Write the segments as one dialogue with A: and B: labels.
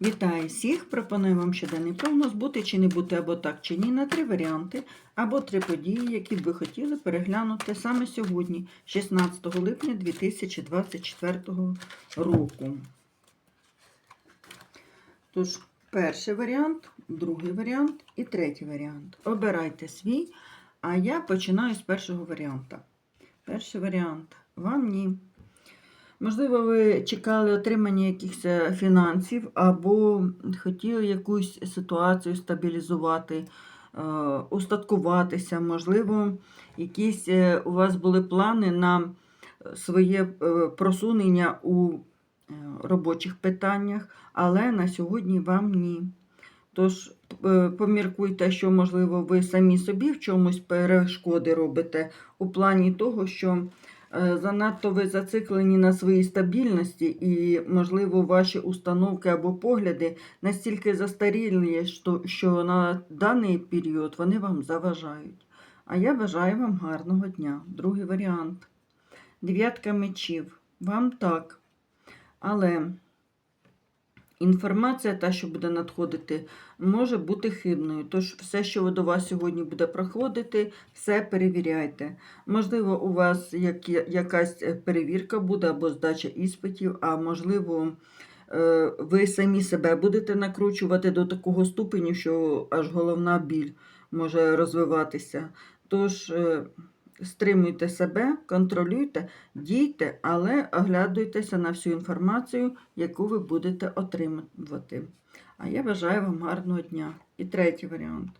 A: Вітаю всіх! Пропоную вам щоденний прогноз бути чи не бути або так чи ні на три варіанти, або три події, які б ви хотіли переглянути саме сьогодні, 16 липня 2024 року. Тож, перший варіант, другий варіант і третій варіант. Обирайте свій, а я починаю з першого варіанта. Перший варіант. Вам ні. Можливо, ви чекали отримання якихось е, фінансів або хотіли якусь ситуацію стабілізувати, е, устаткуватися. Можливо, якісь е, у вас були плани на своє просунення у робочих питаннях, але на сьогодні вам ні. Тож поміркуйте, що, можливо, ви самі собі в чомусь перешкоди робите у плані того, що занадто ви зациклені на своїй стабільності, і, можливо, ваші установки або погляди настільки застарілі, що на даний період вони вам заважають. А я бажаю вам гарного дня. Другий варіант. Дев'ятка мечів. Вам так. Але інформація, та, що буде надходити, може бути хибною. Тож все, що до вас сьогодні буде проходити, все перевіряйте. Можливо, у вас як- якась перевірка буде або здача іспитів, а можливо, е, ви самі себе будете накручувати до такого ступеню, що аж головна біль може розвиватися. Тож е, стримуйте себе, контролюйте, дійте, але оглядуйтеся на всю інформацію, яку ви будете отримувати. А я бажаю вам гарного дня. І третій варіант.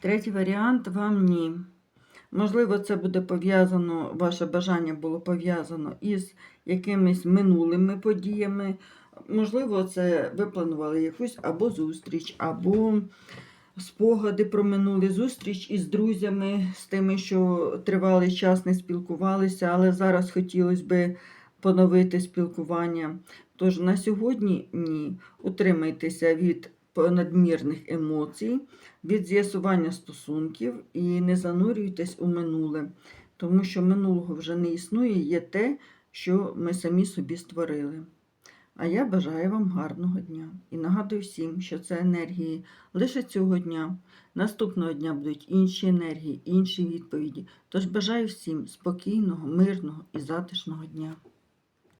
A: Третій варіант вам ні. Можливо, це буде пов'язано, ваше бажання було пов'язано із якимись минулими подіями. Можливо, це ви планували якусь або зустріч, або спогади про минулу зустріч із друзями, з тими, що тривалий час не спілкувалися, але зараз хотілося би поновити спілкування. Тож на сьогодні ні. Утримайтеся від надмірних емоцій, від з'ясування стосунків і не занурюйтесь у минуле, тому що минулого вже не існує, є те, що ми самі собі створили. А я бажаю вам гарного дня і нагадую всім, що це енергії лише цього дня. Наступного дня будуть інші енергії, інші відповіді. Тож бажаю всім спокійного, мирного і затишного дня.